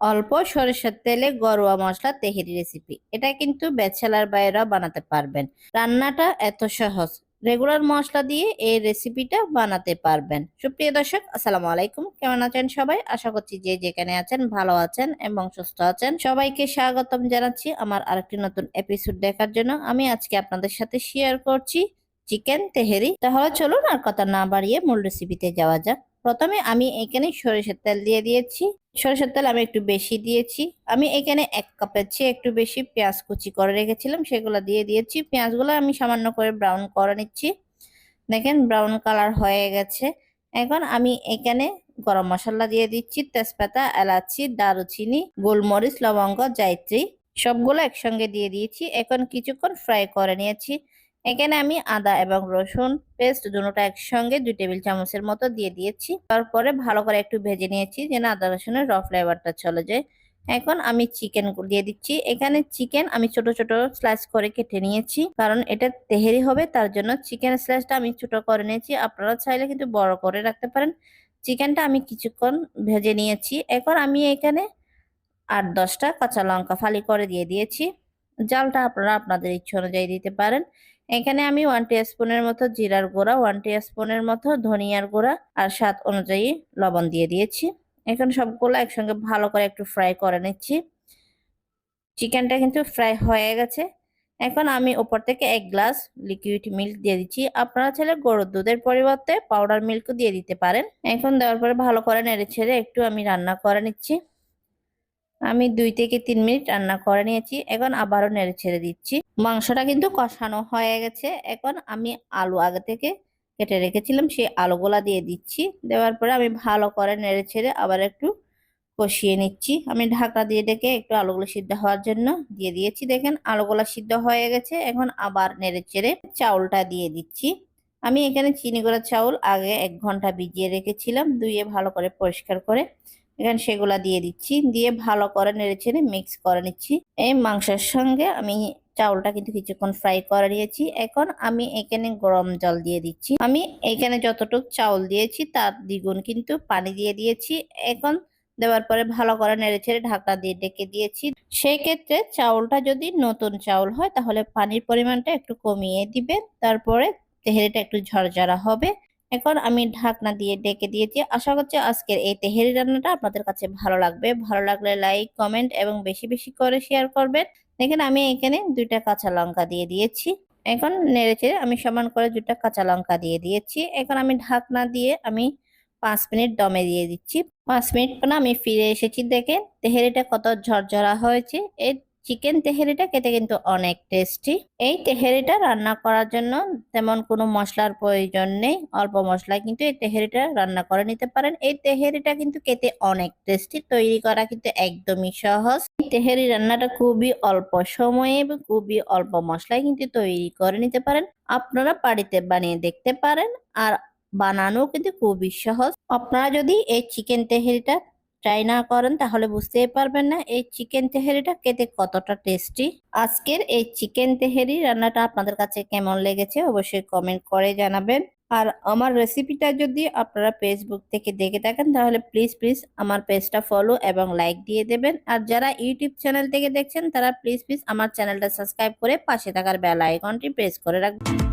অল্প সরিষার তেলে গরুয়া মশলা, তেহেরি রেসিপি এটা কিন্তু ব্যাচেলার বাইরেও বানাতে পারবেন। রান্নাটা এত সহজ। রেগুলার মশলা দিয়ে এই রেসিপিটা বানাতে পারবেন। সুপ্রিয় দর্শক, আসসালামু আলাইকুম। কেমন আছেন সবাই? আশা করছি যে যেখানে আছেন ভালো আছেন এবং সুস্থ আছেন। সবাইকে স্বাগতম জানাচ্ছি আমার আরেকটি নতুন এপিসোড দেখার জন্য। আমি আজকে আপনাদের সাথে শেয়ার করছি চিকেন তেহেরি। তাহলে চলুন আর কথা না বাড়িয়ে মূল রেসিপিতে যাওয়া যাক। প্রথমে আমি এখানে সরিষার তেল দিয়ে দিয়েছি। সরিষার তেল আমি একটু বেশি দিয়েছি। আমি এখানে এক কাপের চেয়ে একটু বেশি পেঁয়াজ কুচি করে রেখেছিলাম, সেগুলো দিয়ে দিয়েছি। পেঁয়াজগুলো আমি সামান্য করে ব্রাউন করে নিচ্ছি। দেখেন ব্রাউন কালার হয়ে গেছে। এখন আমি এখানে গরম মশলা দিয়ে দিচ্ছি, তেজপাতা, এলাচি, দারুচিনি, গোলমরিচ, লবঙ্গ, জায়ত্রী, সবগুলো একসঙ্গে দিয়ে দিয়েছি। এখন কিছুক্ষণ ফ্রাই করে নিয়েছি। এখানে আমি আদা এবং রসুন পেস্ট দুটোটা একসঙ্গে দুই টেবিল চামচের মতো দিয়ে দিয়েছি। তারপরে ভালো করে একটু ভেজে নিয়েছি যেন আদা রসুনের র ফ্লেভারটা চলে যায়। এখন আমি চিকেন দিয়ে দিচ্ছি। এখানে চিকেন আমি ছোট ছোট স্লাইস করে কেটে নিয়েছি। কারণ এটা তেহেরি হবে, তার জন্য চিকেন স্লাইসটা আমি ছোট করে নিয়েছি। আপনারা চাইলে কিন্তু বড় করে রাখতে পারেন। চিকেনটা আমি কিছুক্ষণ ভেজে নিয়েছি। এখন আমি এখানে আট, দশটা কাঁচা লঙ্কা ফালি করে দিয়ে দিয়েছি। জালটা আপনারা আপনাদের ইচ্ছে অনুযায়ী দিতে পারেন। এখানে আমি ওয়ান স্পুনের মতো জিরার গুঁড়া ওয়ান স্পুনের মতো ধনিয়ার গুঁড়া আর স্বাদ অনুযায়ী লবণ দিয়ে দিয়েছি। এখন সবগুলো একসঙ্গে ভালো করে একটু ফ্রাই করে নিচ্ছি। চিকেনটা কিন্তু ফ্রাই হয়ে গেছে। এখন আমি উপর থেকে এক গ্লাস লিকুইড মিল্ক দিয়ে দিচ্ছি। আপনারা চাইলে গরুর দুধের পরিবর্তে পাউডার মিল্ক দিয়ে দিতে পারেন। এখন দেওয়ার পরে ভালো করে নেড়ে ছেড়ে একটু আমি রান্না করে নিচ্ছি। আমি দুই থেকে তিন মিনিট রান্না করে নিয়েছি। এখন আবারও নেড়ে ছেড়ে দিচ্ছি। মাংসটা কিন্তু কষানো হয়ে গেছে। এখন আমি আলু আগে থেকে কেটে রেখেছিলাম, সেই আলুগুলা দিয়ে দিচ্ছি। দেওয়ার পরে আমি ভালো করে নেড়ে ছেড়ে আবার একটু কষিয়ে নিচ্ছি। আমি ঢাকা দিয়ে ডেকে একটু আলুগুলো সিদ্ধ হওয়ার জন্য দিয়ে দিয়েছি। দেখেন আলুগুলো সিদ্ধ হয়ে গেছে। এখন আবার নেড়ে চেড়ে চাউলটা দিয়ে দিচ্ছি। আমি এখানে চিনি গুঁড়া চাউল আগে এক ঘণ্টা ভিজিয়ে রেখেছিলাম। ধুয়ে ভালো করে পরিষ্কার করে এখানে সেগুলা দিয়ে দিচ্ছি। দিয়ে ভালো করে নেড়ে ছেড়ে মিক্স করে নিচ্ছি। এই মাংসের সঙ্গে আমি চাউলটা কিন্তু কিছুক্ষণ ফ্রাই করে নিয়েছি। এখন আমি এখানে গরম জল দিয়ে দিচ্ছি। আমি এখানে যতটুকু চাউল দিয়েছি তার দ্বিগুণ কিন্তু পানি দিয়ে দিয়েছি। এখন দেওয়ার পরে ভালো করে নেড়ে ছেড়ে ঢাকা দিয়ে ডেকে দিয়েছি। সেই ক্ষেত্রে চাউলটা যদি নতুন চাউল হয় তাহলে পানির পরিমাণটা একটু কমিয়ে দিবেন। তারপরে তেহেরিটা একটু ঝরঝরা হবে। এখন আমি ঢাকনা দিয়ে ডেকে দিয়েছি। আশা করছি আজকের এই তেহেরি রান্নাটা আপনাদের কাছে ভালো লাগবে। ভালো লাগলে লাইক, কমেন্ট এবং বেশি বেশি করে শেয়ার করবেন। দেখেন আমি এখানে দুইটা কাঁচা লঙ্কা দিয়ে দিয়েছি। এখন নেড়েচে আমি সমান করে দুটা কাঁচা লঙ্কা দিয়ে দিয়েছি। এখন আমি ঢাকনা দিয়ে আমি পাঁচ মিনিট দমে দিয়ে দিচ্ছি। পাঁচ মিনিট পর আমি ফিরে এসেছি দেখেন। তেহেরিটা কত ঝরঝরা হয়েছে। এই চিকেন তেহেরিটা খেতে কিন্তু অনেক টেস্টি এই তেহেরিটা রান্না করার জন্য তেমন কোনো মশলার প্রয়োজন নেই, অল্প মশলায় কিন্তু এই তেহেরিটা রান্না করে নিতে পারেন। এই তেহেরিটা কিন্তু খেতে অনেক টেস্টি তৈরি করা কিন্তু একদমই সহজ। তেহেরি রান্নাটা খুবই অল্প সময়ে এবং খুবই অল্প মশলায় কিন্তু তৈরি করে নিতে পারেন। আপনারা বাড়িতে বানিয়ে দেখতে পারেন আর বানানো কিন্তু খুবই সহজ। আপনারা যদি এই চিকেন তেহেরিটা ট্রাই না করেন, তাহলে বুঝতেই পারবেন না এই চিকেন তেহেরিটা খেতে কতটা টেস্টি আজকের এই চিকেন তেহেরি রান্নাটা আপনাদের কাছে কেমন লেগেছে অবশ্যই কমেন্ট করে জানাবেন। আর আমার রেসিপিটা যদি আপনারা ফেসবুক থেকে দেখে থাকেন, তাহলে প্লিজ প্লিজ আমার পেজটা ফলো এবং লাইক দিয়ে দেবেন। আর যারা ইউটিউব চ্যানেল থেকে দেখছেন, তারা প্লিজ প্লিজ আমার চ্যানেলটা সাবস্ক্রাইব করে পাশে থাকার বেল আইকনটি প্রেস করে রাখবেন।